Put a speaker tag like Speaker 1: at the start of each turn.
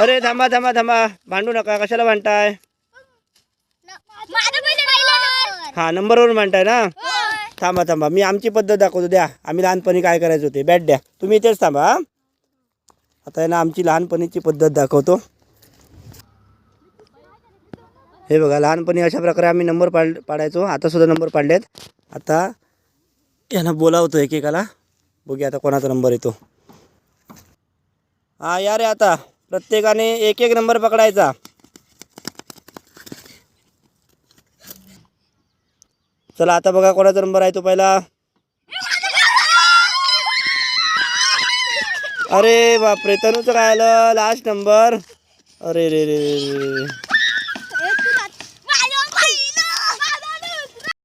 Speaker 1: अरे थांबा थांबा थांबा. भांडू नका. कशाला भांडताय? हा नंबरवरून भांडताय ना. थांबा थांबा. मी आमची पद्धत दाखवतो. द्या. आम्ही लहानपणी काय करायचं होते बॅट द्या. तुम्ही इथेच थांबा हा. आता आहे ना आमची लहानपणीची पद्धत दाखवतो. हे बघा लहानपणी अशा प्रकारे आम्ही नंबर पाड पाडायचो. आता सुद्धा नंबर पाडलेत. आता यांना बोलावतो एकेकाला. बघूया आता कोणाचा नंबर येतो. हा या रे आता. प्रत्येकाने एक एक नंबर पकडायचा. चला आता बघा कोणाचा नंबर आहे तो पहिला. अरे बापरे तनूचं काय आलं? लास्ट नंबर अरे रे रे रे रे रे.